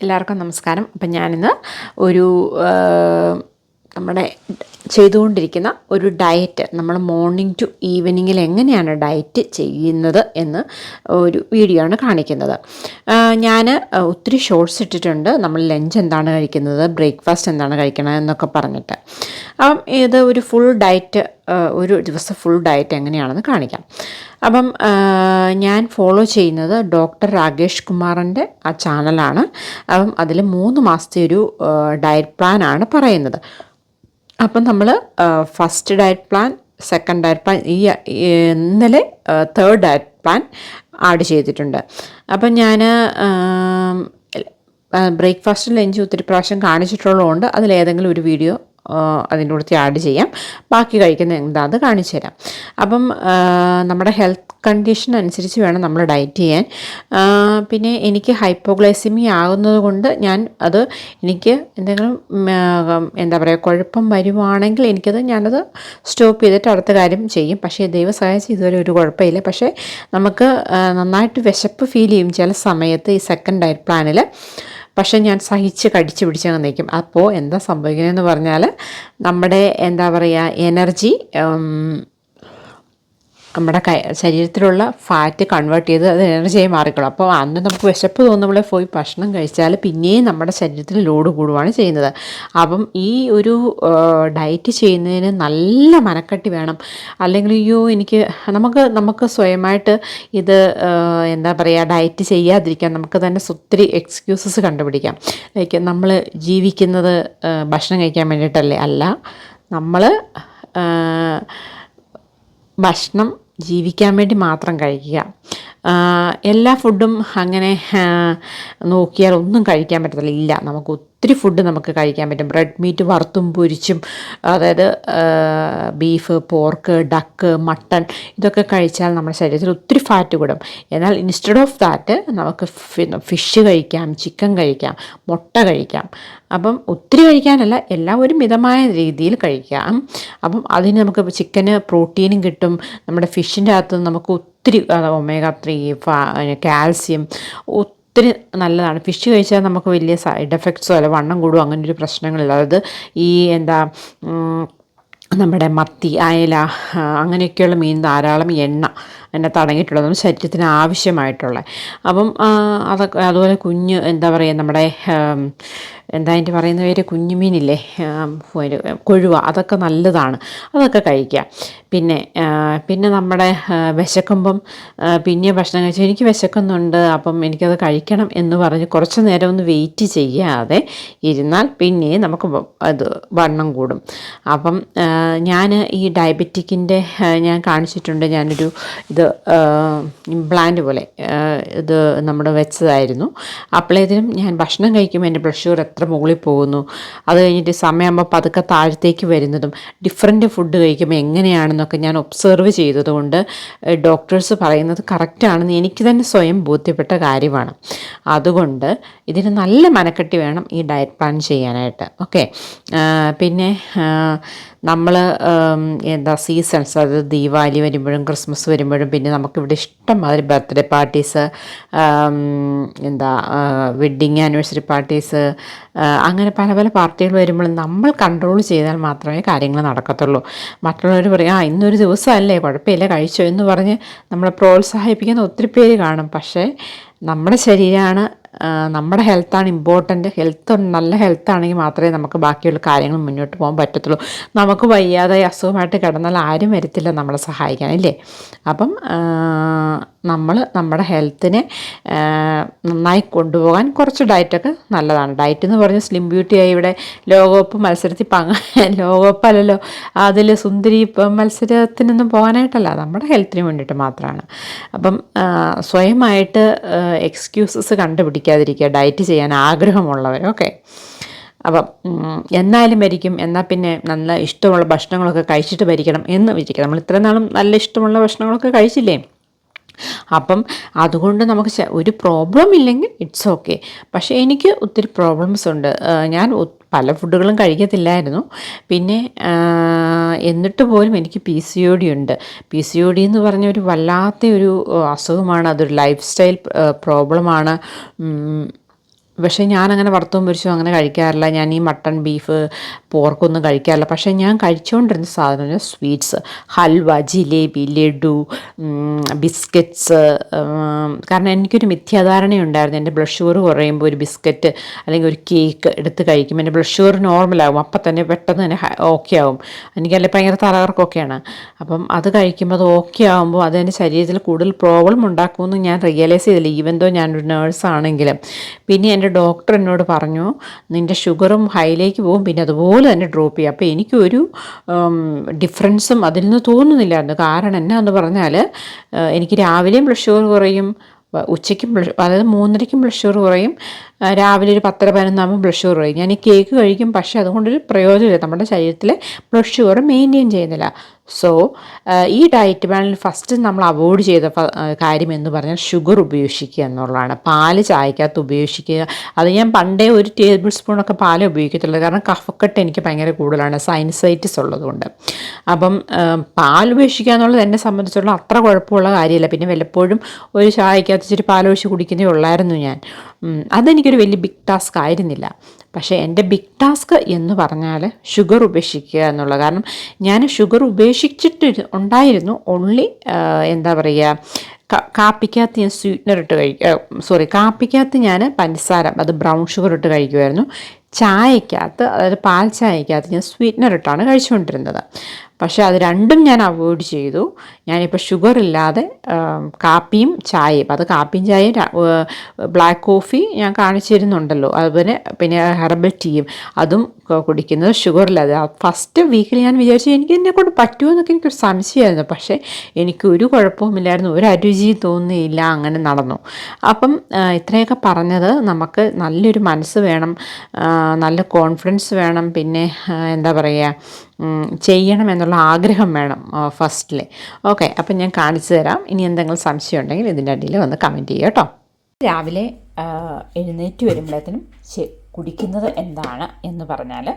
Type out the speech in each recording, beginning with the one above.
എല്ലാവർക്കും നമസ്കാരം. അപ്പം ഞാനിന്ന് ഒരു നമ്മുടെ ചെയ്തുകൊണ്ടിരിക്കുന്ന ഒരു ഡയറ്റ് നമ്മൾ മോർണിംഗ് ടു ഈവനിങ്ങിൽ എങ്ങനെയാണ് ഡയറ്റ് ചെയ്യുന്നത് എന്ന് ഒരു വീഡിയോ ആണ് കാണിക്കുന്നത്. ഞാൻ ഒത്തിരി ഷോർട്സ് ഇട്ടിട്ടുണ്ട്. നമ്മൾ ലഞ്ച് എന്താണ് കഴിക്കുന്നത് ബ്രേക്ക്ഫാസ്റ്റ് എന്താണ് കഴിക്കണത് എന്നൊക്കെ പറഞ്ഞിട്ട്. അപ്പം ഇത് ഒരു ഫുൾ ഡയറ്റ് ഒരു ദിവസം ഫുൾ ഡയറ്റ് എങ്ങനെയാണെന്ന് കാണിക്കാം. അപ്പം ഞാൻ ഫോളോ ചെയ്യുന്നത് ഡോക്ടർ രാകേഷ് കുമാറിന്റെ ആ ചാനലാണ് അപ്പം അതിൽ മൂന്ന് മാസത്തെ ഒരു ഡയറ്റ് പ്ലാനാണ് പറയുന്നത്. അപ്പം നമ്മൾ first diet plan second diet plan ഈ ഇന്നലെ തേർഡ് ഡയറ്റ് പ്ലാൻ ആഡ് ചെയ്തിട്ടുണ്ട്. അപ്പം ഞാൻ ബ്രേക്ക്ഫാസ്റ്റ് ലഞ്ച് ഒത്തിരി പ്രാവശ്യം കാണിച്ചിട്ടുള്ളതുകൊണ്ട് അതിലേതെങ്കിലും ഒരു വീഡിയോ അതിന്റെ കൂടെ ആഡ് ചെയ്യാം. ബാക്കി കഴിക്കുന്ന എന്താ അത് കാണിച്ചു തരാം. അപ്പം നമ്മുടെ ഹെൽത്ത് കണ്ടീഷൻ അനുസരിച്ച് വേണം നമ്മൾ ഡയറ്റ് ചെയ്യാൻ. പിന്നെ എനിക്ക് ഹൈപ്പോഗ്ലൈസിമി ആകുന്നത് കൊണ്ട് ഞാൻ അത് എനിക്ക് എന്തെങ്കിലും എന്താ പറയുക കുഴപ്പം വരുവാണെങ്കിൽ എനിക്കത് ഞാനത് സ്റ്റോപ്പ് ചെയ്തിട്ട് അടുത്ത കാര്യം ചെയ്യും. പക്ഷേ ദൈവം സഹായിച്ച് ഇതുവരെ ഒരു കുഴപ്പമില്ല. പക്ഷേ നമുക്ക് നന്നായിട്ട് വിശപ്പ് ഫീൽ ചെയ്യും ചില സമയത്ത് ഈ സെക്കൻഡ് ഡയറ്റ് പ്ലാനിൽ പക്ഷെ ഞാൻ സഹിച്ച് കടിച്ചു പിടിച്ചങ്ങ് നിൽക്കും. അപ്പോൾ എന്താ സംഭവിക്കുന്നതെന്ന് പറഞ്ഞാൽ നമ്മുടെ എന്താ പറയുക എനർജി നമ്മുടെ ശരീരത്തിലുള്ള ഫാറ്റ് കൺവേർട്ട് ചെയ്ത് അത് എനർജിയായി മാറിക്കോളും. അപ്പോൾ അന്ന് നമുക്ക് വിശപ്പ് തോന്നുമ്പോൾ പോയി ഭക്ഷണം കഴിച്ചാൽ പിന്നെയും നമ്മുടെ ശരീരത്തിൽ ലോഡ് കൂടുവാണ് ചെയ്യുന്നത്. അപ്പം ഈ ഒരു ഡയറ്റ് ചെയ്യുന്നതിന് നല്ല മനക്കെട്ടി വേണം. അല്ലെങ്കിൽ അയ്യോ എനിക്ക് നമുക്ക് നമുക്ക് സ്വയമായിട്ട് ഇത് എന്താ പറയുക ഡയറ്റ് ചെയ്യാതിരിക്കാൻ നമുക്ക് തന്നെ ഒത്തിരി എക്സ്ക്യൂസസ് കണ്ടുപിടിക്കാം. ലൈക്ക് നമ്മൾ ജീവിക്കുന്നത് ഭക്ഷണം കഴിക്കാൻ വേണ്ടിയിട്ടല്ലേ അല്ല. നമ്മൾ ഭക്ഷണം ജീവിക്കാൻ വേണ്ടി മാത്രം കഴിക്കുക. എല്ലാ ഫുഡും അങ്ങനെ നോക്കിയാൽ ഒന്നും കഴിക്കാൻ പറ്റത്തില്ല. ഇല്ല നമുക്ക് ഒത്തിരി ഫുഡ് നമുക്ക് കഴിക്കാൻ പറ്റും. ബ്രെഡ് മീറ്റ് വറുത്തും പൊരിച്ചും അതായത് ബീഫ് പോർക്ക് ഡക്ക് മട്ടൺ ഇതൊക്കെ കഴിച്ചാൽ നമ്മുടെ ശരീരത്തിൽ ഒത്തിരി ഫാറ്റ് കൂടും. എന്നാൽ ഇൻസ്റ്റെഡ് ഓഫ് ദാറ്റ് നമുക്ക് ഫിഷ് കഴിക്കാം ചിക്കൻ കഴിക്കാം മുട്ട കഴിക്കാം. അപ്പം ഒത്തിരി കഴിക്കാനല്ല എല്ലാം ഒരു മിതമായ രീതിയിൽ കഴിക്കാം. അപ്പം അതിന് നമുക്ക് ചിക്കന് പ്രോട്ടീനും കിട്ടും. നമ്മുടെ ഫിഷിന്റെ അകത്ത് നമുക്ക് ഒത്തിരി ഒമേഗ ത്രീ കാൽസ്യം ഒത്തിരി നല്ലതാണ്. ഫിഷ് കഴിച്ചാൽ നമുക്ക് വലിയ സൈഡ് എഫക്ട്സോ അല്ല വണ്ണം കൂടുമോ അങ്ങനെ ഒരു പ്രശ്നങ്ങളില്ല. അതായത് ഈ എന്താ നമ്മുടെ മത്തി അയല അങ്ങനെയൊക്കെയുള്ള മീൻ ധാരാളം എണ്ണ അതിനകത്ത് അടങ്ങിയിട്ടുള്ളതും ശരീരത്തിന് ആവശ്യമായിട്ടുള്ള. അപ്പം അതൊക്കെ അതുപോലെ കുഞ്ഞ് എന്താ പറയുക നമ്മുടെ എന്താ അതിന്റെ പറയുന്ന പേര്? കുഞ്ഞുമീനില്ലേ? കൊഴുവ. അതൊക്കെ നല്ലതാണ്. അതൊക്കെ കഴിക്കുക പിന്നെ പിന്നെ നമ്മുടെ വിശക്കുമ്പം പിന്നെ ഭക്ഷണം കഴിച്ചാൽ എനിക്ക് വിശക്കുന്നുണ്ട് അപ്പം എനിക്കത് കഴിക്കണം എന്ന് പറഞ്ഞ് കുറച്ച് നേരം ഒന്ന് വെയിറ്റ് ചെയ്യാതെ ഇരുന്നാൽ പിന്നെ നമുക്ക് അത് വണ്ണം കൂടും. അപ്പം ഞാൻ ഈ ഡയബറ്റിക്കിന്റെ ഞാൻ കാണിച്ചിട്ടുണ്ട്. ഞാനൊരു ഇത് ഇംപ്ലാന്റ് പോലെ ഇത് നമ്മുടെ വെച്ചതായിരുന്നു. അപ്പോഴേതിനും ഞാൻ ഭക്ഷണം കഴിക്കുമ്പോൾ എന്റെ ബ്ലഡ് ഷുഗർ എത്ര മുകളിൽ പോകുന്നു. അത് കഴിഞ്ഞിട്ട് സമയമാകുമ്പോൾ പതുക്കെ താഴത്തേക്ക് വരുന്നതും ഡിഫറെന്റ് ഫുഡ് കഴിക്കുമ്പോൾ എങ്ങനെയാണെന്നൊക്കെ ഞാൻ ഒബ്സർവ് ചെയ്തതുകൊണ്ട് ഡോക്ടേഴ്സ് പറയുന്നത് കറക്റ്റാണെന്ന് എനിക്ക് തന്നെ സ്വയം ബോധ്യപ്പെട്ട കാര്യമാണ്. അതുകൊണ്ട് ഇതിന് നല്ല മനക്കെട്ടി വേണം ഈ ഡയറ്റ് പ്ലാൻ ചെയ്യാനായിട്ട്. ഓക്കെ പിന്നെ നമ്മൾ എന്താ സീസൺസ് അതായത് ദീപാവലി വരുമ്പോഴും ക്രിസ്മസ് വരുമ്പോഴും പിന്നെ നമുക്കിവിടെ ഇഷ്ടംമാതിരി ബർത്ത്ഡേ പാർട്ടീസ് എന്താ വെഡ്ഡിങ് ആനിവേഴ്സറി പാർട്ടീസ് അങ്ങനെ പല പല പാർട്ടികൾ വരുമ്പോൾ നമ്മൾ കൺട്രോൾ ചെയ്താൽ മാത്രമേ കാര്യങ്ങൾ നടക്കത്തുള്ളൂ. മറ്റുള്ളവർ പറയും ആ ഇന്നൊരു ദിവസമല്ലേ കുഴപ്പമില്ല കഴിച്ചോ എന്ന് പറഞ്ഞ് നമ്മളെ പ്രോത്സാഹിപ്പിക്കുന്ന ഒത്തിരി പേര് കാണും. പക്ഷേ നമ്മുടെ ശരീരമാണ് നമ്മുടെ ഹെൽത്താണ് ഇമ്പോർട്ടന്റ് ഹെൽത്ത് നല്ല ഹെൽത്താണെങ്കിൽ മാത്രമേ നമുക്ക് ബാക്കിയുള്ള കാര്യങ്ങൾ മുന്നോട്ട് പോകാൻ പറ്റത്തുള്ളൂ. നമുക്ക് വയ്യാതെ അസുഖമായിട്ട് കിടന്നാൽ ആരും വരത്തില്ല നമ്മളെ സഹായിക്കാൻ ഇല്ലേ? അപ്പം നമ്മൾ നമ്മുടെ ഹെൽത്തിനെ നന്നായി കൊണ്ടുപോകാൻ കുറച്ച് ഡയറ്റൊക്കെ നല്ലതാണ്. ഡയറ്റ് എന്ന് പറഞ്ഞ് സ്ലിം ബ്യൂട്ടിയായി ഇവിടെ ലോകകപ്പ് മത്സരത്തിൽ പങ്ക ലോകകപ്പ് അല്ലല്ലോ അതിൽ സുന്ദരി മത്സരത്തിനൊന്നും പോകാനായിട്ടല്ല നമ്മുടെ ഹെൽത്തിന് വേണ്ടിയിട്ട് മാത്രമാണ്. അപ്പം സ്വയമായിട്ട് എക്സ്ക്യൂസസ് കണ്ടുപിടിക്കാതിരിക്കുക ഡയറ്റ് ചെയ്യാൻ ആഗ്രഹമുള്ളവർ ഓക്കെ അപ്പം എന്നാലും മരിക്കും എന്നാൽ പിന്നെ നല്ല ഇഷ്ടമുള്ള ഭക്ഷണങ്ങളൊക്കെ കഴിച്ചിട്ട് മരിക്കണം എന്ന് വിചാരിക്കുക. നമ്മൾ ഇത്രയും നാളും നല്ല ഇഷ്ടമുള്ള ഭക്ഷണങ്ങളൊക്കെ കഴിച്ചില്ലേ? അപ്പം അതുകൊണ്ട് നമുക്ക് ഒരു പ്രോബ്ലം ഇല്ലെങ്കിൽ ഇറ്റ്സ് ഓക്കെ പക്ഷേ എനിക്ക് ഒത്തിരി പ്രോബ്ലംസ് ഉണ്ട്. ഞാൻ പല ഫുഡുകളും കഴിക്കത്തില്ലായിരുന്നു. പിന്നെ എന്നിട്ട് പോലും എനിക്ക് പി സി ഒ ഡി ഉണ്ട്. പി സി ഒ ഡി എന്ന് പറഞ്ഞ ഒരു വല്ലാത്ത ഒരു അസുഖമാണ്. അതൊരു ലൈഫ് സ്റ്റൈൽ പ്രോബ്ലമാണ് പക്ഷേ ഞാനങ്ങനെ വറുത്തും പൊരിച്ചും അങ്ങനെ കഴിക്കാറില്ല. ഞാൻ ഈ മട്ടൺ ബീഫ് പോർക്കൊന്നും കഴിക്കാറില്ല. പക്ഷേ ഞാൻ കഴിച്ചുകൊണ്ടിരുന്ന സാധനം സ്വീറ്റ്സ്. ഹൽവ ജിലേബി ലഡു ബിസ്ക്കറ്റ്സ് കാരണം എനിക്കൊരു മിഥ്യാധാരണയുണ്ടായിരുന്നു. എന്റെ ബ്ലഡ് ഷുഗർ കുറയുമ്പോൾ ഒരു ബിസ്ക്കറ്റ് അല്ലെങ്കിൽ ഒരു കേക്ക് എടുത്ത് കഴിക്കും എന്റെ ബ്ലഡ് ഷുഗർ നോർമലാകും. അപ്പം തന്നെ പെട്ടെന്ന് തന്നെ ഓക്കെ ആവും. എനിക്കല്ലേ ഭയങ്കര തലകർക്കൊക്കെയാണ് അപ്പം അത് കഴിക്കുമ്പോൾ അത് ഓക്കെ ആകുമ്പോൾ അത് എന്റെ ശരീരത്തിൽ കൂടുതൽ പ്രോബ്ലം ഉണ്ടാക്കുമെന്ന് ഞാൻ റിയലൈസ് ചെയ്തില്ല. ഈവൻ ദോ ഞാനൊരു നേഴ്സാണെങ്കിലും പിന്നെ എന്റെ ഡോക്ടർ എന്നോട് പറഞ്ഞു നിന്റെ ഷുഗറും ഹൈയിലേക്ക് പോകും പിന്നെ അതുപോലെ തന്നെ ഡ്രോപ്പ് ചെയ്യും. അപ്പോൾ എനിക്കൊരു ഡിഫറൻസും അതിൽ നിന്ന് തോന്നുന്നില്ലായിരുന്നു. കാരണം എന്നാന്ന് പറഞ്ഞാൽ എനിക്ക് രാവിലെയും ബ്ലഡ് ഷുഗർ കുറയും ഉച്ചയ്ക്കും ബ്ലഡ് അതായത് മൂന്നരയ്ക്കും ബ്ലഡ് ഷുഗർ കുറയും. രാവിലെ ഒരു പത്തര പതിനൊന്നാകുമ്പോൾ ബ്ലഡ് ഷുഗർ കഴിക്കും ഞാൻ ഈ കേക്ക് കഴിക്കും പക്ഷേ അതുകൊണ്ടൊരു പ്രയോജനമില്ല. നമ്മുടെ ശരീരത്തിലെ ബ്ലഡ് ഷുഗർ മെയിന്റെയിൻ ചെയ്യുന്നില്ല. സോ ഈ ഡയറ്റ് പ്ലാനിൽ ഫസ്റ്റ് നമ്മൾ അവോയ്ഡ് ചെയ്ത കാര്യം എന്ന് പറഞ്ഞാൽ ഷുഗർ ഉപയോഗിക്കുക എന്നുള്ളതാണ്. പാൽ ചായക്കകത്ത് ഉപയോഗിക്കുക. അത് ഞാൻ പണ്ടേ ഒരു ടേബിൾ സ്പൂണൊക്കെ പാലേ ഉപയോഗിക്കത്തുള്ളൂ. കാരണം കഫക്കെട്ട് എനിക്ക് ഭയങ്കര കൂടുതലാണ്. സൈനസൈറ്റിസ് ഉള്ളതുകൊണ്ട്. അപ്പം പാൽ ഉപേക്ഷിക്കുക എന്നുള്ളത് എന്നെ സംബന്ധിച്ചുള്ള അത്ര കുഴപ്പമുള്ള കാര്യമില്ല. പിന്നെ വല്ലപ്പോഴും ഒരു ചായക്കകത്ത് ഇച്ചിരി പാലൊഴിച്ച് കുടിക്കുന്നേ ഉള്ളായിരുന്നു ഞാൻ. അതെനിക്കൊരു വലിയ ബിഗ് ടാസ്ക് ആയിരുന്നില്ല. പക്ഷേ എന്റെ ബിഗ് ടാസ്ക് എന്ന് പറഞ്ഞാൽ ഷുഗർ ഉപേക്ഷിക്കുക എന്നുള്ള കാരണം ഞാൻ ഷുഗർ ഉപേക്ഷിച്ചിട്ട് ഉണ്ടായിരുന്നു. ഓൺലി എന്താ പറയുക കാപ്പിക്കകത്ത് ഞാൻ സ്വീറ്റ്നർ ഇട്ട് കഴിക്കുക സോറി കാപ്പിക്കകത്ത് ഞാൻ പഞ്ചസാര അത് ബ്രൗൺ ഷുഗർ ഇട്ട് കഴിക്കുമായിരുന്നു ചായക്കകത്ത് അതായത് പാൽ ചായക്കകത്ത് ഞാൻ സ്വീറ്റ്നർ ഇട്ടാണ് കഴിച്ചുകൊണ്ടിരുന്നത്. പക്ഷേ അത് രണ്ടും ഞാൻ അവോയ്ഡ് ചെയ്തു. ഞാനിപ്പോൾ ഷുഗർ ഇല്ലാതെ കാപ്പിയും ചായയും അത് കാപ്പിയും ചായയും ബ്ലാക്ക് കോഫി ഞാൻ കാണിച്ചിരുന്നുണ്ടല്ലോ. അതുപോലെ പിന്നെ ഹെർബൽ ടീയും അതും കുടിക്കുന്നത് ഷുഗർ ഇല്ലാതെ ഫസ്റ്റ് വീക്കിൽ ഞാൻ വിചാരിച്ചു എനിക്ക് എന്നെ കൊണ്ട് പറ്റുമോ എന്നൊക്കെ എനിക്കൊരു സംശയമായിരുന്നു. പക്ഷേ എനിക്ക് ഒരു കുഴപ്പവുമില്ലായിരുന്നു ഒരു അരുചിയും തോന്നിയില്ല. അങ്ങനെ നടന്നു. അപ്പം ഇത്രയൊക്കെ പറഞ്ഞത് നമുക്ക് നല്ലൊരു മനസ്സ് വേണം. നല്ല കോൺഫിഡൻസ് വേണം പിന്നെ എന്താ പറയുക ചെയ്യണം എന്നുള്ള ആഗ്രഹം വേണം ഫസ്റ്റിൽ ഓക്കെ അപ്പം ഞാൻ കാണിച്ചു തരാം. ഇനി എന്തെങ്കിലും സംശയം ഉണ്ടെങ്കിൽ ഇതിന്റെ അടിയിൽ വന്ന് കമന്റ് ചെയ്യുക കേട്ടോ. രാവിലെ എഴുന്നേറ്റ് വരുമ്പോഴത്തേനും കുടിക്കുന്നത് എന്താണ് എന്ന് പറഞ്ഞാൽ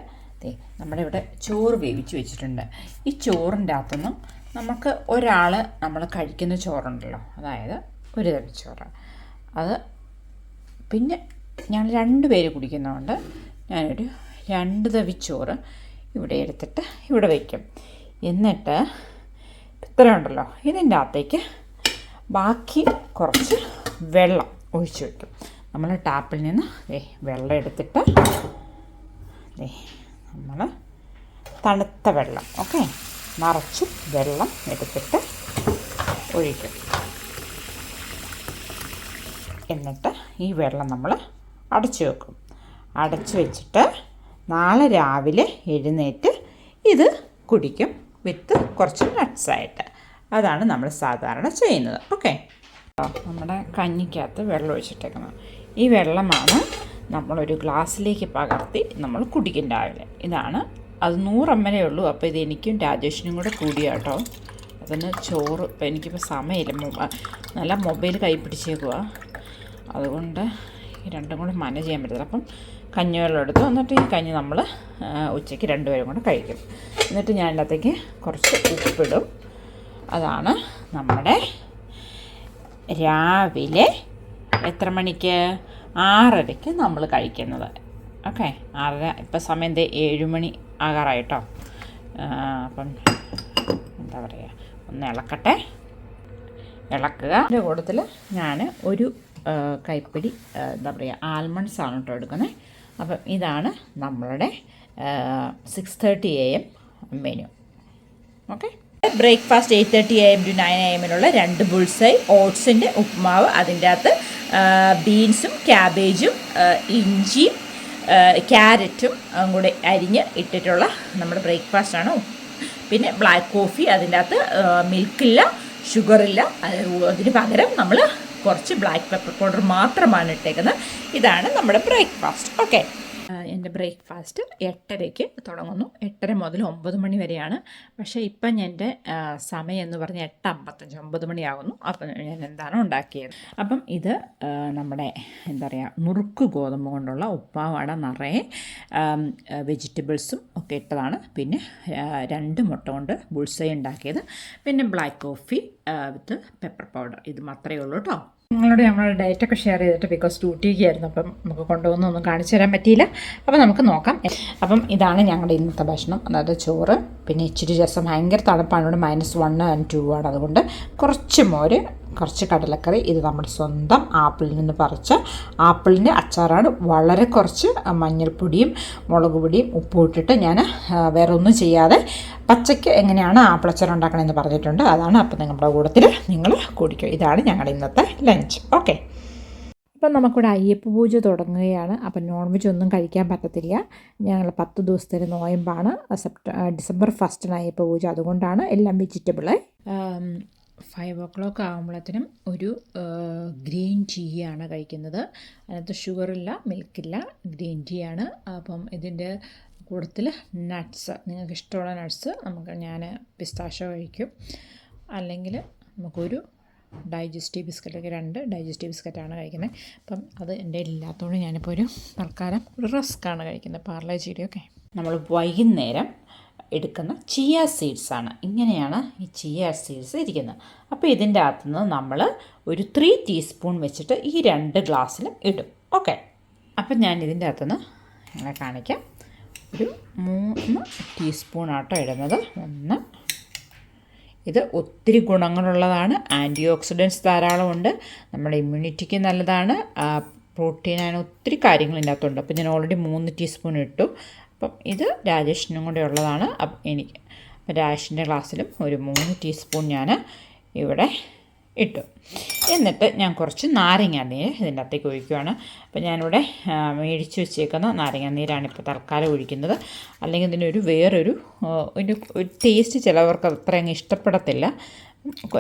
നമ്മുടെ ഇവിടെ ചോറ് വേവിച്ച് വെച്ചിട്ടുണ്ട്. ഈ ചോറിന്റെ അകത്തുനിന്ന് നമുക്ക് ഒരാൾ നമ്മൾ കഴിക്കുന്ന ചോറുണ്ടല്ലോ അതായത് ഒരു തരം ചോറ്. അത് പിന്നെ ഞങ്ങൾ രണ്ട് പേര് കുടിക്കുന്നതുകൊണ്ട് ഞാനൊരു രണ്ട് തവിച്ചോറ് ഇവിടെ എടുത്തിട്ട് ഇവിടെ വയ്ക്കും. എന്നിട്ട് ഇത്ര ഉണ്ടല്ലോ. ഇതിന്റെ അകത്തേക്ക് ബാക്കി കുറച്ച് വെള്ളം ഒഴിച്ചു വയ്ക്കും. നമ്മൾ ടാപ്പിൽ നിന്ന് ദേ വെള്ളം എടുത്തിട്ട് ദേ നമ്മൾ തണുത്ത വെള്ളം ഓക്കെ? നിറച്ച് വെള്ളം എടുത്തിട്ട് ഒഴിക്കും. എന്നിട്ട് ഈ വെള്ളം നമ്മൾ അടച്ചു വെക്കും. അടച്ചു വെച്ചിട്ട് നാളെ രാവിലെ എഴുന്നേറ്റ് ഇത് കുടിക്കും വിത്ത് കുറച്ച് നട്ട്സായിട്ട് അതാണ് നമ്മൾ സാധാരണ ചെയ്യുന്നത്. ഓക്കെ നമ്മുടെ കഞ്ഞിക്കകത്ത് വെള്ളം ഒഴിച്ചിട്ടേക്കുന്നത് ഈ വെള്ളമാണ് നമ്മളൊരു ഗ്ലാസ്സിലേക്ക് പകർത്തി നമ്മൾ കുടിക്കും രാവിലെ. ഇതാണ്. അത് നൂറമ്മലേ ഉള്ളൂ. അപ്പോൾ ഇത് എനിക്കും രാജേഷിനും കൂടെ കൂടിയ കേട്ടോ. അതിന് ചോറ് ഇപ്പം എനിക്കിപ്പോൾ സമയമില്ല. നല്ല മൊബൈൽ കൈ പിടിച്ചേക്കുക അതുകൊണ്ട് രണ്ടും കൂടെ മാനേജ് ചെയ്യാൻ പറ്റില്ല അപ്പം കഞ്ഞിവെള്ളം എടുത്തു എന്നിട്ട് ഈ കഞ്ഞി നമ്മൾ ഉച്ചയ്ക്ക് രണ്ടുപേരും കൂടെ കഴിക്കും. എന്നിട്ട് ഞാൻ അതിനകത്തേക്ക് കുറച്ച് ഉപ്പിടും. അതാണ് നമ്മുടെ രാവിലെ എത്ര മണിക്ക്? ആറരയ്ക്ക് നമ്മൾ കഴിക്കുന്നത്. ഓക്കെ ആറര ഇപ്പം സമയം എന്തേ? ഏഴ് മണി ആകാറായിട്ടോ അപ്പം എന്താ പറയുക ഒന്ന് ഇളക്കട്ടെ. ഇളക്കുക. അതിന്റെ കൂട്ടത്തിൽ ഞാൻ ഒരു കൈപ്പിടി എന്താ പറയുക ആൽമണ്ട്സ് ആണ് കേട്ടോ എടുക്കുന്നത് അപ്പം ഇതാണ് നമ്മളുടെ six thirty A M menu okay breakfast eight thirty A M to nine A എമ്മിലുള്ള രണ്ട് ബുൾസൈ ഓട്സിന്റെ ഉപ്മാവ് അതിന്റെ അകത്ത് ബീൻസും ക്യാബേജും ഇഞ്ചിയും ക്യാരറ്റും കൂടെ അരിഞ്ഞ് ഇട്ടിട്ടുള്ള നമ്മുടെ ബ്രേക്ക്ഫാസ്റ്റ് ആണ്. പിന്നെ ബ്ലാക്ക് കോഫി അതിന്റെ അകത്ത് മിൽക്കില്ല ഷുഗറില്ല അതിന് പകരം നമ്മൾ കുറച്ച് ബ്ലാക്ക് പെപ്പർ പൗഡർ മാത്രമാണ് ഇട്ടേക്കുന്നത്. ഇതാണ് നമ്മുടെ ബ്രേക്ക്ഫാസ്റ്റ് ഓക്കെ എന്റെ ബ്രേക്ക്ഫാസ്റ്റ് എട്ടരയ്ക്ക് തുടങ്ങുന്നു. എട്ടര മുതൽ ഒമ്പത് മണി വരെയാണ്. പക്ഷേ ഇപ്പം എന്റെ സമയം എന്ന് പറഞ്ഞാൽ എട്ട് അമ്പത്തഞ്ച് ഒമ്പത് മണിയാകുന്നു അപ്പം ഞാൻ എന്താണ് ഉണ്ടാക്കിയത്? അപ്പം ഇത് നമ്മുടെ എന്താ പറയുക നുറുക്ക് ഗോതമ്പ് കൊണ്ടുള്ള ഉപ്പാവാട നിറയെ വെജിറ്റബിൾസും ഒക്കെ ഇട്ടതാണ്. പിന്നെ രണ്ട് മുട്ട കൊണ്ട് ബുൾസൈ ഉണ്ടാക്കിയത്. പിന്നെ black coffee with pepper powder ഇത് മാത്രമേ ഉള്ളൂ കേട്ടോ. നിങ്ങളോട് ഞങ്ങളുടെ ഡയറ്റൊക്കെ ഷെയർ ചെയ്തിട്ട് ബിക്കോസ് ഡ്യൂട്ടിക്കായിരുന്നു അപ്പം നമുക്ക് കൊണ്ടുപോകുന്നൊന്നും കാണിച്ചു തരാൻ പറ്റിയില്ല. അപ്പം നമുക്ക് നോക്കാം. അപ്പം ഇതാണ് ഞങ്ങളുടെ ഇന്നത്തെ ഭക്ഷണം. അതായത് ചോറ് പിന്നെ ഇച്ചിരി രസം. ഭയങ്കര തണുപ്പാണ്. ഇവിടെ മൈനസ് വൺ ആൻഡ് ടു ആണ്. അതുകൊണ്ട് കുറച്ച് മോര് കുറച്ച് കടലക്കറി ഇത് നമ്മുടെ സ്വന്തം ആപ്പിളിൽ നിന്ന് പറിച്ച ആപ്പിളിന്റെ അച്ചാറാണ്. വളരെ കുറച്ച് മഞ്ഞൾപ്പൊടിയും മുളക് പൊടിയും ഉപ്പും ഇട്ടിട്ട് ഞാൻ വേറെ ഒന്നും ചെയ്യാതെ പച്ചയ്ക്ക് എങ്ങനെയാണ് ആപ്പിളച്ചാർ ഉണ്ടാക്കണമെന്ന് പറഞ്ഞിട്ടുണ്ട്. അതാണ് അപ്പം നിങ്ങളുടെ കൂടത്തിൽ നിങ്ങൾ കുടിക്കുക ഇതാണ് ഞങ്ങളുടെ ഇന്നത്തെ ലഞ്ച്. ഓക്കെ. അപ്പം നമുക്കിവിടെ അയ്യപ്പ പൂജ തുടങ്ങുകയാണ്. അപ്പം നോൺ വെജ് ഒന്നും കഴിക്കാൻ പറ്റത്തില്ല. ഞങ്ങൾ പത്ത് ദിവസത്തെ നോയമ്പാണ്. സെപ്റ്റ ഡിസംബർ ഫസ്റ്റിന് അയ്യപ്പ പൂജ. അതുകൊണ്ടാണ് എല്ലാം വെജിറ്റബിൾ. ഫൈവ് ഓ ക്ലോക്ക് ആകുമ്പോഴത്തേനും ഒരു ഗ്രീൻ ടീ ആണ് കഴിക്കുന്നത്. അതിനകത്ത് ഷുഗറില്ല മിൽക്കില്ല ഗ്രീൻ ടീ ആണ് അപ്പം ഇതിന്റെ കൂട്ടത്തിൽ നട്ട്സ് നിങ്ങൾക്ക് ഇഷ്ടമുള്ള നട്ട്സ് നമുക്ക് ഞാൻ പിസ്താഷോ കഴിക്കും. അല്ലെങ്കിൽ നമുക്കൊരു ഡൈജസ്റ്റീവ് ബിസ്ക്കറ്റൊക്കെ രണ്ട് ഡൈജസ്റ്റീവ് ബിസ്ക്കറ്റാണ് കഴിക്കുന്നത്. അപ്പം അത് എന്റെ ഇല്ലാത്തതുകൊണ്ട് ഞാനിപ്പോൾ ഒരു തൽക്കാലം ഒരു റസ്ക്കാണ് കഴിക്കുന്നത് പാർലെ ചീടിയൊക്കെ. നമ്മൾ വൈകുന്നേരം എടുക്കുന്ന ചിയ ആണ്. ഇങ്ങനെയാണ് ഈ ചിയ സീഡ്സ് ഇരിക്കുന്നത്. അപ്പോൾ ഇതിന്റെ അകത്തുനിന്ന് നമ്മൾ ഒരു ത്രീ ടീസ്പൂൺ വെച്ചിട്ട് ഈ രണ്ട് ഗ്ലാസ്സിലും ഇടും. ഓക്കെ അപ്പം ഞാൻ ഇതിന്റെ അകത്തുനിന്ന് നിങ്ങളെ കാണിക്കാം. ഒരു മൂന്ന് ടീസ്പൂൺ ആട്ടോ ഇടുന്നത്. ഒന്ന്. ഇത് ഒത്തിരി ഗുണങ്ങളുള്ളതാണ്. ആന്റി ഓക്സിഡൻസ് ധാരാളമുണ്ട്. നമ്മുടെ ഇമ്മ്യൂണിറ്റിക്ക് നല്ലതാണ്. പ്രോട്ടീൻ അങ്ങനെ ഒത്തിരി കാര്യങ്ങൾ ഇതിനകത്തുണ്ട്. അപ്പോൾ ഞാൻ ഓൾറെഡി മൂന്ന് ടീസ്പൂൺ ഇട്ടു. അപ്പം ഇത് രാജേഷിനും കൂടെ ഉള്ളതാണ്. എനിക്ക് രാജേഷിന്റെ ഗ്ലാസ്സിലും ഒരു മൂന്ന് ടീസ്പൂൺ ഞാൻ ഇവിടെ ഇട്ടു. എന്നിട്ട് ഞാൻ കുറച്ച് നാരങ്ങാനീര് ഇതിന്റെ അകത്തേക്ക് ഒഴിക്കുകയാണ് അപ്പോൾ ഞാനിവിടെ മേടിച്ച് വെച്ചേക്കുന്ന നാരങ്ങ നീരാണ് ഇപ്പോൾ തൽക്കാലം ഒഴിക്കുന്നത്. അല്ലെങ്കിൽ ഇതിനൊരു വേറൊരു ഒരു ടേസ്റ്റ് ചിലവർക്ക് അത്ര അങ്ങ് ഇഷ്ടപ്പെടത്തില്ല.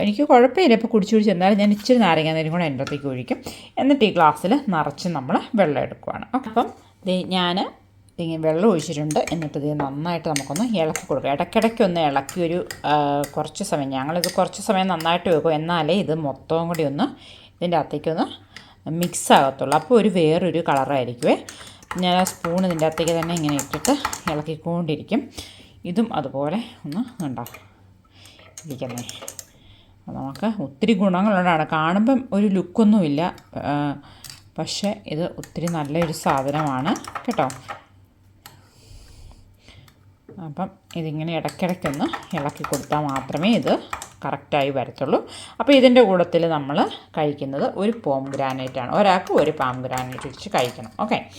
എനിക്ക് കുഴപ്പമില്ല. ഇപ്പോൾ കുടിച്ചു കുടിച്ച് എന്നാലും ഞാൻ ഇച്ചിരി നാരങ്ങ നീരും കൂടെ എന്റെ അകത്തേക്ക് ഒഴിക്കും. എന്നിട്ട് ഈ ഗ്ലാസ്സിൽ നിറച്ച് നമ്മൾ വെള്ളം എടുക്കുവാണ്. അപ്പം ഞാൻ ഇങ്ങനെ വെള്ളം ഒഴിച്ചിട്ടുണ്ട്. എന്നിട്ട് ഇത് നന്നായിട്ട് നമുക്കൊന്ന് ഇളക്കി കൊടുക്കുക ഇടയ്ക്കിടയ്ക്ക് ഒന്ന് ഇളക്കി ഒരു കുറച്ച് സമയം. ഞങ്ങളിത് കുറച്ച് സമയം നന്നായിട്ട് വെക്കും. എന്നാലേ ഇത് മൊത്തവും കൂടി ഒന്ന് ഇതിന്റെ അകത്തേക്കൊന്ന് മിക്സ് ആകത്തുള്ളൂ. അപ്പോൾ ഒരു വേറൊരു കളറായിരിക്കുമേ ഞാൻ ആ സ്പൂൺ ഇതിന്റെ അകത്തേക്ക് തന്നെ ഇങ്ങനെ ഇട്ടിട്ട് ഇളക്കിക്കൊണ്ടിരിക്കും. ഇതും അതുപോലെ ഒന്ന് ഉണ്ടാക്കും ഇരിക്കുന്നേ. നമുക്ക് ഒത്തിരി ഗുണങ്ങളുണ്ടാണ് കാണുമ്പം ഒരു ലുക്കൊന്നുമില്ല പക്ഷേ ഇത് ഒത്തിരി നല്ലൊരു സാധനമാണ്. കേട്ടോ? അപ്പം ഇതിങ്ങനെ ഇടയ്ക്കിടയ്ക്കൊന്ന് ഇളക്കി കൊടുത്താൽ മാത്രമേ ഇത് കറക്റ്റായി വരത്തുള്ളൂ. അപ്പോൾ ഇതിന്റെ കൂട്ടത്തിൽ നമ്മൾ കഴിക്കുന്നത് ഒരു പോം ഗ്രാനൈറ്റാണ്. ഒരാൾക്ക് ഒരു പാം ഗ്രാനൈറ്റ് വെച്ച് കഴിക്കണം. ഓക്കെ?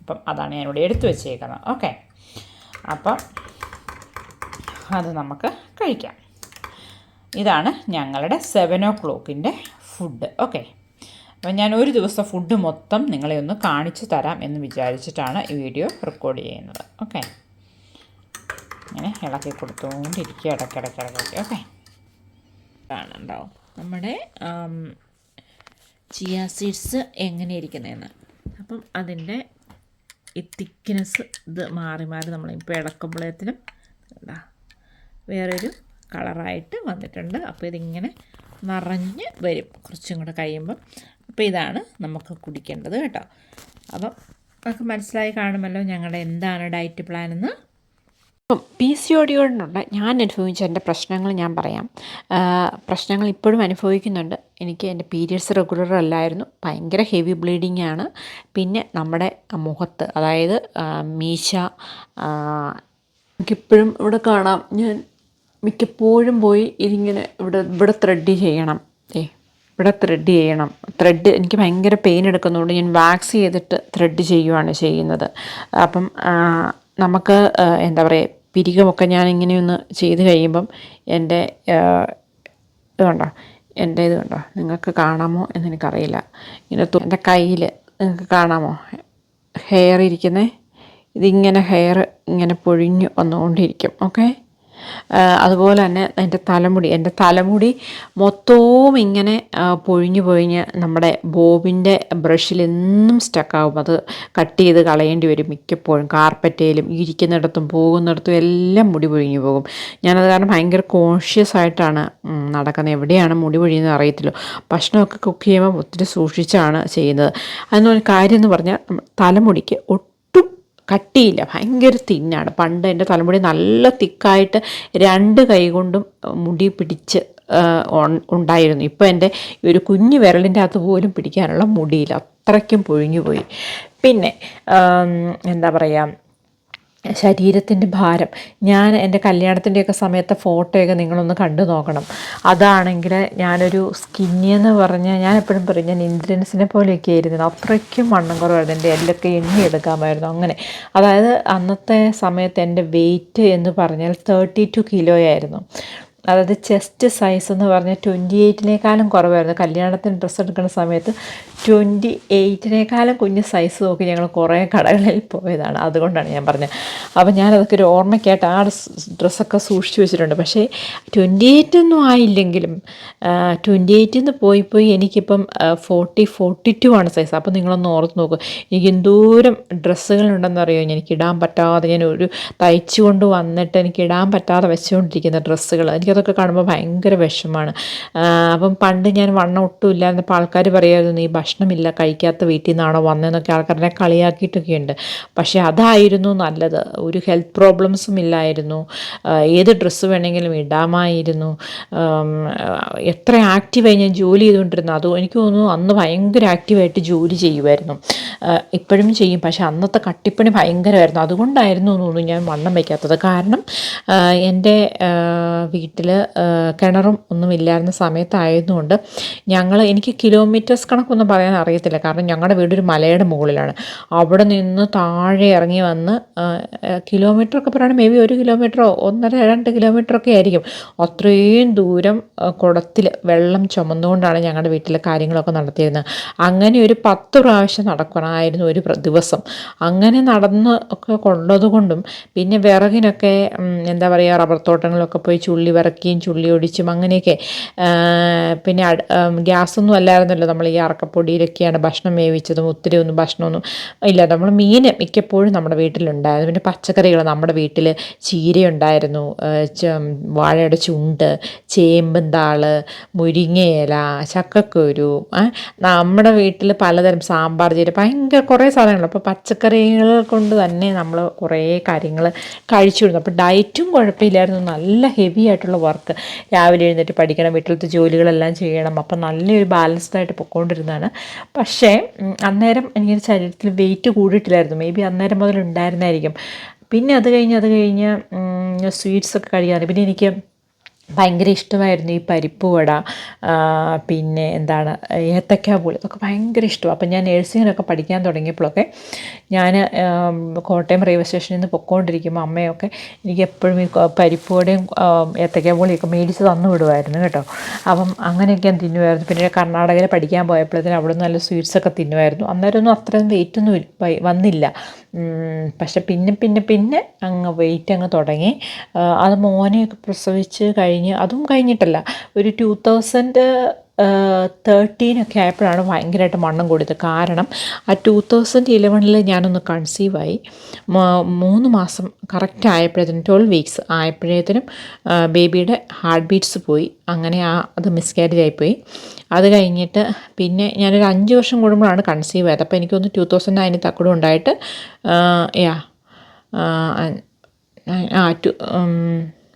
അപ്പം അതാണ് ഞാനിവിടെ എടുത്തു വെച്ചേക്കുന്നത്. ഓക്കെ? അപ്പം അത് നമുക്ക് കഴിക്കാം. ഇതാണ് ഞങ്ങളുടെ സെവൻ ഓ ക്ലോക്കിന്റെ ഫുഡ്. ഓക്കെ? അപ്പം ഞാൻ ഒരു ദിവസം ഫുഡ് മൊത്തം നിങ്ങളെ ഒന്ന് കാണിച്ചു തരാം എന്ന് വിചാരിച്ചിട്ടാണ് ഈ വീഡിയോ റെക്കോർഡ് ചെയ്യുന്നത്. ഓക്കെ? ഇങ്ങനെ ഇളക്കി കൊടുത്തുകൊണ്ടിരിക്കുക ഇടയ്ക്കിടയ്ക്ക് ഇടയ്ക്ക് ഓക്കെ. കാണുന്നുണ്ടാവും. നമ്മുടെ ചിയ സീഡ്സ് എങ്ങനെ ഇരിക്കുന്നതെന്ന്. അപ്പം അതിന്റെ ഈ തിക്നെസ് ഇത് മാറി മാറി നമ്മൾ ഇപ്പോൾ ഇളക്കുമ്പോഴത്തേനും എന്താ വേറൊരു കളറായിട്ട് വന്നിട്ടുണ്ട്. അപ്പോൾ ഇതിങ്ങനെ നിറഞ്ഞ് വരും. കുറച്ചും കൂടെ കഴിയുമ്പം അപ്പോൾ ഇതാണ് നമുക്ക് കുടിക്കേണ്ടത് കേട്ടോ. അപ്പം നമുക്ക് മനസ്സിലായി കാണുമല്ലോ ഞങ്ങളുടെ എന്താണ് ഡയറ്റ് പ്ലാൻ എന്ന്. പി സി ഒ ഡി കൊണ്ടുള്ള ഞാൻ അനുഭവിച്ച എന്റെ പ്രശ്നങ്ങൾ ഞാൻ പറയാം. പ്രശ്നങ്ങൾ ഇപ്പോഴും അനുഭവിക്കുന്നുണ്ട്. എനിക്ക് എന്റെ പീരിയഡ്സ് റെഗുലർ അല്ലായിരുന്നു. ഭയങ്കര ഹെവി ബ്ലീഡിങ് ആണ്. പിന്നെ നമ്മുടെ മുഖത്ത് അതായത് മീശ എനിക്കിപ്പോഴും ഇവിടെ കാണാം. ഞാൻ മിക്കപ്പോഴും പോയി ഇതിങ്ങനെ ഇവിടെ ഇവിടെ ത്രെഡ് ചെയ്യണം. ഏ ഇവിടെ ത്രെഡ് ചെയ്യണം. ത്രെഡ് എനിക്ക് ഭയങ്കര പെയിൻ എടുക്കുന്നതുകൊണ്ട് ഞാൻ വാക്സ് ചെയ്തിട്ട് ത്രെഡ് ചെയ്യുവാണ് ചെയ്യുന്നത്. അപ്പം നമുക്ക് എന്താ പറയുക പിരികമൊക്കെ ഞാൻ ഇങ്ങനെയൊന്ന് ചെയ്ത് കഴിയുമ്പം എന്റെ ഇതുണ്ടോ? എന്റെ ഇത് കണ്ടോ നിങ്ങൾക്ക് കാണാമോ എന്ന് എനിക്കറിയില്ല ഇങ്ങനെ എന്റെ കയ്യിൽ നിങ്ങൾക്ക് കാണാമോ? ഹെയർ ഇരിക്കുന്നേ? ഇതിങ്ങനെ ഹെയർ ഇങ്ങനെ പൊഴിഞ്ഞ് വന്നുകൊണ്ടിരിക്കും. ഓക്കെ? അതുപോലെ തന്നെ എന്റെ തലമുടി എന്റെ തലമുടി മൊത്തവും ഇങ്ങനെ പൊഴിഞ്ഞു പൊഴിഞ്ഞ് നമ്മുടെ ബോബിന്റെ ബ്രഷിൽ എന്നും സ്റ്റക്കാവും അത് കട്ട് ചെയ്ത് കളയേണ്ടി വരും മിക്കപ്പോഴും. കാർപ്പറ്റയിലും ഇരിക്കുന്നിടത്തും പോകുന്നിടത്തും എല്ലാം മുടി പൊഴിഞ്ഞു പോകും. ഞാനത് കാരണം ഭയങ്കര കോൺഷ്യസ് ആയിട്ടാണ് നടക്കുന്നത്. എവിടെയാണ് മുടി പൊഴിയുന്നത് അറിയത്തില്ല. ഭക്ഷണമൊക്കെ കുക്ക് ചെയ്യുമ്പോൾ ഒത്തിരി സൂക്ഷിച്ചാണ് ചെയ്യുന്നത്. അതിനൊരു കാര്യം എന്ന് പറഞ്ഞാൽ തലമുടിക്ക് ഒട്ടും കട്ടിയില്ല. ഭയങ്കര തിന്നാണ്. പണ്ട് എന്റെ തലമുടി നല്ല തിക്കായിട്ട് രണ്ട് കൈ കൊണ്ടും മുടി പിടിച്ച് ഉണ്ടായിരുന്നു. ഇപ്പോൾ എന്റെ ഒരു കുഞ്ഞു വിരലിന്റെ അകത്ത് പോലും പിടിക്കാനുള്ള മുടിയില്ല. അത്രയ്ക്കും പൊഴിഞ്ഞു പോയി. പിന്നെ എന്താ പറയുക ശരീരത്തിന്റെ ഭാരം. ഞാൻ എന്റെ കല്യാണത്തിന്റെയൊക്കെ സമയത്തെ ഫോട്ടോയൊക്കെ നിങ്ങളൊന്ന് കണ്ടു നോക്കണം. അതാണെങ്കിൽ ഞാനൊരു സ്കിന്നി എന്ന് പറഞ്ഞാൽ ഞാൻ എപ്പോഴും പറയും ഞാൻ ഇന്ദ്രൻസിനെ പോലെയൊക്കെ ആയിരുന്നു അത്രയ്ക്കും വണ്ണം കുറവായിരുന്നു. എന്റെ എല്ലൊക്കെ എണ്ണി എടുക്കാമായിരുന്നു അങ്ങനെ. അതായത് അന്നത്തെ സമയത്ത് എന്റെ വെയിറ്റ് എന്ന് പറഞ്ഞാൽ തേർട്ടി ടു കിലോ ആയിരുന്നു. അതായത് ചെസ്റ്റ് സൈസ് എന്ന് പറഞ്ഞാൽ ട്വന്റി എയ്റ്റിനേക്കാളും കുറവായിരുന്നു. കല്യാണത്തിന് ഡ്രസ്സ് എടുക്കുന്ന സമയത്ത് ട്വന്റി എയ്റ്റിനേക്കാളും കുഞ്ഞ് സൈസ് നോക്കി ഞങ്ങൾ കുറേ കടകളിൽ പോയതാണ്. അതുകൊണ്ടാണ് ഞാൻ പറഞ്ഞത്. അപ്പോൾ ഞാനതൊക്കെ ഒരു ഓർമ്മയ്ക്കായിട്ട് ആ ഡ്രസ്സൊക്കെ സൂക്ഷിച്ചു വെച്ചിട്ടുണ്ട്. പക്ഷേ ട്വന്റി എയ്റ്റ് ഒന്നും ആയില്ലെങ്കിലും ട്വന്റി എയ്റ്റിൽ നിന്ന് പോയി പോയി എനിക്കിപ്പം ഫോർട്ടി ഫോർട്ടി ടു ആണ് സൈസ് അപ്പോൾ നിങ്ങളൊന്ന് ഓർത്ത് നോക്കുക എനിക്ക് എന്തോരം ഡ്രസ്സുകളുണ്ടെന്ന് അറിയോ? എനിക്ക് ഇടാൻ പറ്റാതെ ഞാൻ ഒരു തയ്ച്ചു കൊണ്ട് വന്നിട്ട് എനിക്ക് ഇടാൻ പറ്റാതെ വെച്ചുകൊണ്ടിരിക്കുന്ന ഡ്രസ്സുകൾ എനിക്കതൊക്കെ കാണുമ്പോൾ ഭയങ്കര വിഷമാണ്. അപ്പം പണ്ട് ഞാൻ വണ്ണം ഒട്ടും ഇല്ലായിരുന്നപ്പോൾ ആൾക്കാർ പറയുമായിരുന്നു നീ ഭക്ഷണമില്ല കഴിക്കാത്ത വീട്ടിൽ നിന്നാണോ വന്നതെന്നൊക്കെ ആൾക്കാരെ കളിയാക്കിയിട്ടൊക്കെ ഉണ്ട് പക്ഷേ അതായിരുന്നു നല്ലത്. ഒരു ഹെൽത്ത് പ്രോബ്ലംസും ഇല്ലായിരുന്നു. ഏത് ഡ്രസ്സ് വേണമെങ്കിലും ഇടാമായിരുന്നു. എത്ര ആക്റ്റീവായി ഞാൻ ജോലി ചെയ്തുകൊണ്ടിരുന്നു അതോ എനിക്ക് തോന്നുന്നു അന്ന് ഭയങ്കര ആക്റ്റീവായിട്ട് ജോലി ചെയ്യുമായിരുന്നു. ഇപ്പോഴും ചെയ്യും. പക്ഷേ അന്നത്തെ കട്ടിപ്പണി ഭയങ്കരമായിരുന്നു. അതുകൊണ്ടായിരുന്നു തോന്നുന്നു ഞാൻ വണ്ണം വയ്ക്കാത്തത്. കാരണം എന്റെ വീട്ടിൽ കിണറും ഒന്നും ഇല്ലായിരുന്ന സമയത്തായതുകൊണ്ട് ഞങ്ങൾ എനിക്ക് കിലോമീറ്റേഴ്സ് കണക്കൊന്നും പറയാൻ അറിയത്തില്ല. കാരണം ഞങ്ങളുടെ വീട് ഒരു മലയുടെ മുകളിലാണ്. അവിടെ നിന്ന് താഴെ ഇറങ്ങി വന്ന് കിലോമീറ്റർ ഒക്കെ പറയുകയാണെങ്കിൽ മേ ബി ഒരു കിലോമീറ്ററോ ഒന്നര രണ്ട് കിലോമീറ്റർ ഒക്കെ ആയിരിക്കും. അത്രയും ദൂരം കുടത്തിൽ വെള്ളം ചുമന്നുകൊണ്ടാണ് ഞങ്ങളുടെ വീട്ടിലെ കാര്യങ്ങളൊക്കെ നടത്തിയിരുന്നത്. അങ്ങനെ ഒരു പത്ത് പ്രാവശ്യം നടക്കണമായിരുന്നു ഒരു ദിവസം. അങ്ങനെ നടന്ന് ഒക്കെ കൊണ്ടതുകൊണ്ടും പിന്നെ വിറകിനൊക്കെ എന്താ പറയുക റബ്ബർ തോട്ടങ്ങളിലൊക്കെ പോയി ചുള്ളി വിറക്കിയും ചുള്ളി ഒടിച്ചും അങ്ങനെയൊക്കെ പിന്നെ ഗ്യാസൊന്നും അല്ലായിരുന്നല്ലോ നമ്മൾ ഈ അറക്കപ്പൊടിയിലൊക്കെയാണ് ഭക്ഷണം വേവിച്ചതും ഒത്തിരി ഒന്നും ഭക്ഷണമൊന്നും ഇല്ല. നമ്മൾ മീൻ മിക്കപ്പോഴും നമ്മുടെ വീട്ടിലുണ്ടായിരുന്നു. പിന്നെ പച്ചക്കറികൾ നമ്മുടെ വീട്ടിൽ ചീരയുണ്ടായിരുന്നു വാഴയുടെ ചുണ്ട് ചേമ്പും താൾ മുരിങ്ങയില ചക്കക്കുരു നമ്മുടെ വീട്ടിൽ പലതരം സാമ്പാർ ചീര ഭയങ്കര കുറേ സാധനങ്ങൾ. അപ്പോൾ പച്ചക്കറികൾ കൊണ്ട് തന്നെ നമ്മൾ കുറേ കാര്യങ്ങൾ കഴിച്ചുവിടുന്നു അപ്പോൾ ഡയറ്റും കുഴപ്പമില്ലായിരുന്നു. നല്ല ഹെവി ആയിട്ടുള്ള വർക്ക്. രാവിലെ എഴുന്നേറ്റ് പഠിക്കണം വീട്ടിലത്തെ ജോലികളെല്ലാം ചെയ്യണം. അപ്പം നല്ലൊരു ബാലൻസ്ഡ് ആയിട്ട് പൊയ്ക്കൊണ്ടിരുന്നതാണ് പക്ഷേ അന്നേരം എനിക്ക് ശരീരത്തിൽ വെയിറ്റ് കൂടിയിട്ടില്ലായിരുന്നു. മേ ബി അന്നേരം മുതൽ ഉണ്ടായിരുന്നായിരിക്കും പിന്നെ അത് കഴിഞ്ഞ് അത് കഴിഞ്ഞ് സ്വീറ്റ്സ് ഒക്കെ കഴിക്കാറ് പിന്നെ എനിക്ക് ഭയങ്കര ഇഷ്ടമായിരുന്നു ഈ പരിപ്പ് വട പിന്നെ എന്താണ് ഏത്തക്ക പുളി ഇതൊക്കെ ഭയങ്കര ഇഷ്ടമാണ് അപ്പം ഞാൻ നേഴ്സിങ്ങിനൊക്കെ പഠിക്കാൻ തുടങ്ങിയപ്പോഴൊക്കെ ഞാൻ കോട്ടയം റെയിൽവേ സ്റ്റേഷനിൽ നിന്ന് പൊക്കോണ്ടിരിക്കുമ്പോൾ അമ്മയൊക്കെ എനിക്ക് എപ്പോഴും ഈ പരിപ്പ് വടയും ഏത്തക്ക പുളിയൊക്കെ മേടിച്ച് തന്നു വിടുമായിരുന്നു കേട്ടോ. അപ്പം അങ്ങനെയൊക്കെ ഞാൻ തിന്നുമായിരുന്നു പിന്നെ കർണാടകയിൽ പഠിക്കാൻ പോയപ്പോഴത്തേനും അവിടെ നിന്ന് നല്ല സ്വീറ്റ്സൊക്കെ തിന്നുമായിരുന്നു അന്നേരമൊന്നും അത്രയും വെയിറ്റൊന്നും വന്നില്ല. പക്ഷെ പിന്നെ പിന്നെ പിന്നെ അങ്ങ് വെയിറ്റ് അങ്ങ് തുടങ്ങി. അത് മോനെയൊക്കെ പ്രസവിച്ച് കഴിഞ്ഞ് അതും കഴിഞ്ഞിട്ടല്ല. ഒരു ടു തൗസൻഡ് തേർട്ടീനൊക്കെ ആയപ്പോഴാണ് ഭയങ്കരമായിട്ട് വണ്ണം കൂടിയത്. കാരണം ആ ടു തൗസൻഡ് ഇലവനിൽ ഞാനൊന്ന് കൺസീവായി മൂന്ന് മാസം കറക്റ്റ് ആയപ്പോഴത്തേനും ട്വൽവ് വീക്സ് ആയപ്പോഴത്തേനും ബേബിയുടെ ഹാർട്ട് ബീറ്റ്സ് പോയി. അങ്ങനെ ആ അത് മിസ്കാരേജ് ആയിപ്പോയി. അത് കഴിഞ്ഞിട്ട് പിന്നെ ഞാനൊരു അഞ്ച് വർഷം കൂടുമ്പോഴാണ് കൺസീവ് ആയത്. അപ്പോൾ എനിക്കൊന്ന് ടു തൗസൻഡ് നയനിൽ തക്കടും ഉണ്ടായിട്ട് യാ ആ ടു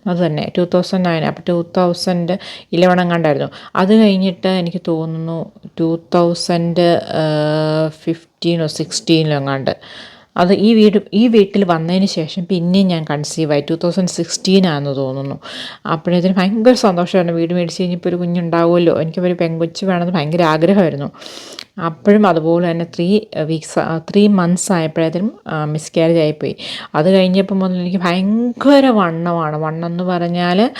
അത് തന്നെ ടു തൗസൻഡ് നയൻ അപ്പോൾ ടു തൗസൻഡ് ഇലവൻ എങ്ങാണ്ടായിരുന്നു അത് കഴിഞ്ഞിട്ട് എനിക്ക് തോന്നുന്നു ടു തൗസൻഡ് ഫിഫ്റ്റീനോ സിക്സ്റ്റീനോ എങ്ങാണ്ട്. അത് ഈ വീട് ഈ വീട്ടിൽ വന്നതിന് ശേഷം പിന്നെയും ഞാൻ കൺസീവ് ആയി. ടു തൗസൻഡ് സിക്സ്റ്റീനാണെന്ന് തോന്നുന്നു. അപ്പോഴത്തേന് ഭയങ്കര സന്തോഷമായിരുന്നു. വീട് മേടിച്ച് കഴിഞ്ഞപ്പോൾ ഒരു കുഞ്ഞുണ്ടാവുമല്ലോ. എനിക്കൊരു പെൺകൊച്ച് വേണമെന്ന് ഭയങ്കര ആഗ്രഹമായിരുന്നു. അപ്പോഴും അതുപോലെ തന്നെ ത്രീ വീക്സ് ത്രീ മന്ത്സ് ആയപ്പോഴത്തേനും മിസ്കാരേജ് ആയിപ്പോയി. അത് കഴിഞ്ഞപ്പോൾ മുതൽ എനിക്ക് ഭയങ്കര വണ്ണമാണ്. വണ്ണം എന്ന് പറഞ്ഞാൽ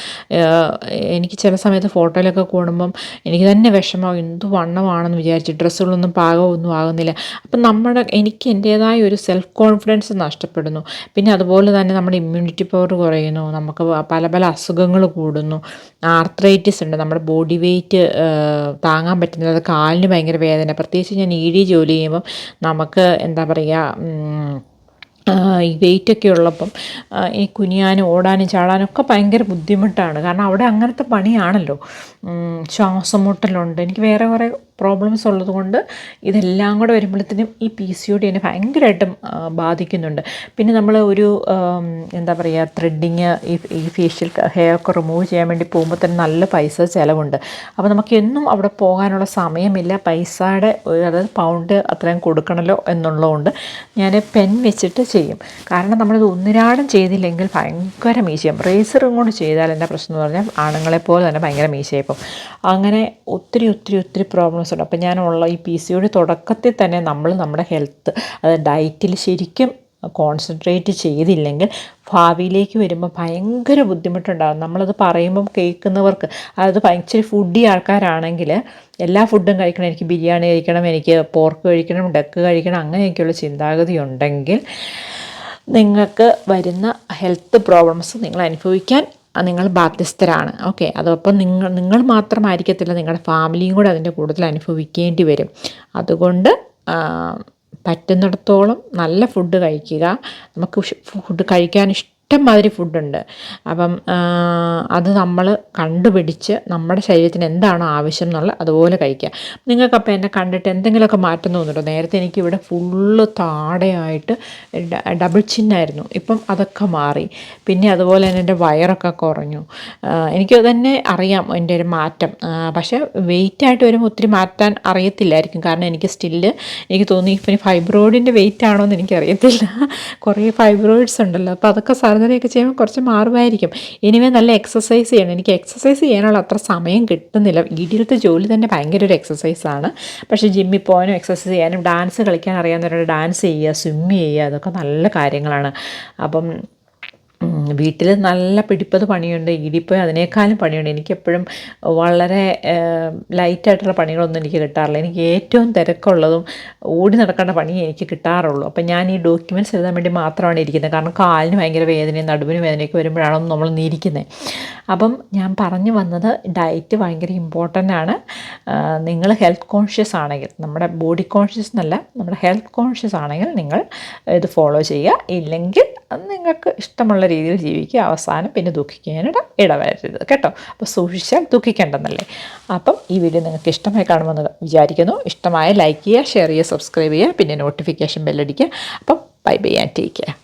എനിക്ക് ചില സമയത്ത് ഫോട്ടോയിലൊക്കെ കൂടുമ്പം എനിക്ക് തന്നെ വിഷമം എന്ത് വണ്ണമാണെന്ന് വിചാരിച്ചു. ഡ്രസ്സുകളൊന്നും പാകമൊന്നും ആകുന്നില്ല. അപ്പം നമ്മുടെ എനിക്ക് എന്റേതായ ഒരു സെൽഫ് കോൺഫിഡൻസ് നഷ്ടപ്പെടുന്നു. പിന്നെ അതുപോലെ തന്നെ നമ്മുടെ ഇമ്മ്യൂണിറ്റി പവർ കുറയുന്നു. നമുക്ക് പല പല അസുഖങ്ങൾ കൂടുന്നു. ആർത്രൈറ്റിസ് ഉണ്ട്. നമ്മുടെ ബോഡി വെയിറ്റ് താങ്ങാൻ പറ്റുന്നില്ല. അത് കാലിന് ഭയങ്കര വേദന. പ്രത്യേകിച്ച് ഞാൻ ഇ ഡി ജോലി ചെയ്യുമ്പം നമുക്ക് എന്താ പറയുക ഈ വെയിറ്റൊക്കെ ഉള്ളപ്പം ഈ കുനിയാനും ഓടാനും ചാടാനും ഒക്കെ ഭയങ്കര ബുദ്ധിമുട്ടാണ്. കാരണം അവിടെ അങ്ങനത്തെ പണിയാണല്ലോ. ശ്വാസം മുട്ടലുണ്ട്. എനിക്ക് വേറെ കുറേ പ്രോബ്ലംസ് ഉള്ളതുകൊണ്ട് ഇതെല്ലാം കൂടെ വരുമ്പോഴത്തേനും ഈ പി സി ഒ ഡി എന്നെ ഭയങ്കരമായിട്ടും ബാധിക്കുന്നുണ്ട്. പിന്നെ നമ്മൾ ഒരു എന്താ പറയുക ത്രെഡിങ് ഈ ഈ ഫേഷ്യൽ ഹെയർ ഒക്കെ റിമൂവ് ചെയ്യാൻ വേണ്ടി പോകുമ്പോൾ തന്നെ നല്ല പൈസ ചിലവുണ്ട്. അപ്പോൾ നമുക്ക് എന്നും അവിടെ പോകാനുള്ള സമയമില്ല. പൈസയുടെ അതായത് പൗണ്ട് അത്രയും കൊടുക്കണമല്ലോ എന്നുള്ളതുകൊണ്ട് ഞാൻ പെൻ വെച്ചിട്ട് ചെയ്യും. കാരണം നമ്മളിത് ഒന്നിരാടം ചെയ്തില്ലെങ്കിൽ ഭയങ്കര മീശയും റേസറും കൊണ്ട് ചെയ്താൽ എന്റെ പ്രശ്നം എന്ന് പറഞ്ഞാൽ ആണുങ്ങളെപ്പോലെ തന്നെ ഭയങ്കര മീശയായിപ്പം അങ്ങനെ ഒത്തിരി ഒത്തിരി ഒത്തിരി പ്രോബ്ലംസ് ഉണ്ട്. അപ്പം ഞാനുള്ള ഈ പി സി യുടെ തുടക്കത്തിൽ തന്നെ നമ്മൾ നമ്മുടെ ഹെൽത്ത് അതായത് ഡയറ്റിൽ ശരിക്കും കോൺസെൻട്രേറ്റ് ചെയ്തില്ലെങ്കിൽ ഭാവിയിലേക്ക് വരുമ്പോൾ ഭയങ്കര ബുദ്ധിമുട്ടുണ്ടാകും. നമ്മളത് പറയുമ്പം കേൾക്കുന്നവർക്ക് അതായത് ഭയങ്കര ഫുഡി ആൾക്കാരാണെങ്കിൽ എല്ലാ ഫുഡും കഴിക്കണം. എനിക്ക് ബിരിയാണി കഴിക്കണം എനിക്ക് പോർക്ക് കഴിക്കണം ഡക്ക് കഴിക്കണം അങ്ങനെയൊക്കെയുള്ള ചിന്താഗതി ഉണ്ടെങ്കിൽ നിങ്ങൾക്ക് വരുന്ന ഹെൽത്ത് പ്രോബ്ലംസ് നിങ്ങൾ അനുഭവിക്കാൻ നിങ്ങൾ ബാധ്യസ്ഥരാണ് ഓക്കെ. അതപ്പം നിങ്ങൾ നിങ്ങൾ മാത്രമായിരിക്കത്തില്ല നിങ്ങളുടെ ഫാമിലിയും കൂടെ അതിന്റെ കൂടുതൽ അനുഭവിക്കേണ്ടി വരും. അതുകൊണ്ട് പറ്റുന്നിടത്തോളം നല്ല ഫുഡ് കഴിക്കുക. നമുക്ക് ഫുഡ് കഴിക്കാൻ ഇഷ്ടംമാതിരി ഫുഡുണ്ട്. അപ്പം അത് നമ്മൾ കണ്ടുപിടിച്ച് നമ്മുടെ ശരീരത്തിന് എന്താണോ ആവശ്യം എന്നുള്ള അതുപോലെ കഴിക്കുക. നിങ്ങൾക്കപ്പോൾ എന്നെ കണ്ടിട്ട് എന്തെങ്കിലുമൊക്കെ മാറ്റം തോന്നുന്നുണ്ടോ നേരത്തെ എനിക്ക് ഇവിടെ ഫുള്ള് താടയായിട്ട് ഡബിൾ ചിന്നായിരുന്നു ഇപ്പം അതൊക്കെ മാറി. പിന്നെ അതുപോലെ തന്നെ എന്റെ വയറൊക്കെ കുറഞ്ഞു. എനിക്ക് തന്നെ അറിയാം എന്റെ ഒരു മാറ്റം. പക്ഷേ വെയിറ്റായിട്ട് വരുമ്പോൾ ഒത്തിരി മാറ്റാൻ അറിയത്തില്ലായിരിക്കും. കാരണം എനിക്ക് സ്റ്റില്ല് എനിക്ക് തോന്നി ഇപ്പം ഫൈബ്രോയിഡിന്റെ വെയിറ്റ് ആണോ എന്ന് എനിക്കറിയത്തില്ല. കുറേ ഫൈബ്രോയിഡ്സ് ഉണ്ടല്ലോ. അപ്പോൾ അതൊക്കെ സർജറിയൊക്കെ ചെയ്യുമ്പോൾ കുറച്ച് മാറുമായിരിക്കും. ഇനിവേ നല്ല എക്സസൈസ് ചെയ്യണം. എനിക്ക് എക്സസൈസ് ചെയ്യാനുള്ള അത്ര സമയം കിട്ടുന്നില്ല. വീട്ടിലത്തെ ജോലി തന്നെ ഭയങ്കര ഒരു എക്സസൈസാണ് പക്ഷേ ജിമ്മിൽ പോകാനും എക്സസൈസ് ചെയ്യാനും ഡാൻസ് കളിക്കാൻ അറിയാവുന്നവരോട് ഡാൻസ് ചെയ്യുക സ്വിമ്മ് ചെയ്യുക അതൊക്കെ നല്ല കാര്യങ്ങളാണ്. അപ്പം വീട്ടിൽ നല്ല പിടിപ്പത് പണിയുണ്ട്. ഇടിപ്പോൾ അതിനേക്കാളും പണിയുണ്ട്. എനിക്കെപ്പോഴും വളരെ ലൈറ്റായിട്ടുള്ള പണികളൊന്നും എനിക്ക് കിട്ടാറില്ല. എനിക്ക് ഏറ്റവും തിരക്കുള്ളതും ഓടി നടക്കേണ്ട പണിയേ എനിക്ക് കിട്ടാറുള്ളൂ. അപ്പം ഞാൻ ഈ ഡോക്യുമെന്റ്സ് എഴുതാൻ വേണ്ടി മാത്രമാണ് ഇരിക്കുന്നത്. കാരണം കാലിന് ഭയങ്കര വേദനയും നടുവിന് വേദനയൊക്കെ വരുമ്പോഴാണ് നമ്മൾ നീരിക്കുന്നത് അപ്പം ഞാൻ പറഞ്ഞു വന്നത് ഡയറ്റ് ഭയങ്കര ഇമ്പോർട്ടന്റ് ആണ്. നിങ്ങൾ ഹെൽത്ത് കോൺഷ്യസ് ആണെങ്കിൽ നമ്മുടെ ബോഡി കോൺഷ്യസ് എന്നല്ല നമ്മുടെ ഹെൽത്ത് കോൺഷ്യസ് ആണെങ്കിൽ നിങ്ങൾ ഇത് ഫോളോ ചെയ്യുക. ഇല്ലെങ്കിൽ നിങ്ങൾക്ക് ഇഷ്ടമുള്ള രീതിയിൽ ജീവിക്കുക അവസാനം പിന്നെ ദുഃഖിക്കാനിട ഇടവരരുത് കേട്ടോ? അപ്പോൾ സൂക്ഷിച്ചാൽ ദുഃഖിക്കേണ്ടെന്നല്ലേ? അപ്പം ഈ വീഡിയോ നിങ്ങൾക്ക് ഇഷ്ടമായി കാണുമെന്ന് വിചാരിക്കുന്നു. ഇഷ്ടമായ ലൈക്ക് ചെയ്യുക ഷെയർ ചെയ്യുക സബ്സ്ക്രൈബ് ചെയ്യുക പിന്നെ നോട്ടിഫിക്കേഷൻ ബെല്ലടിക്കുക അപ്പം bye bye and take care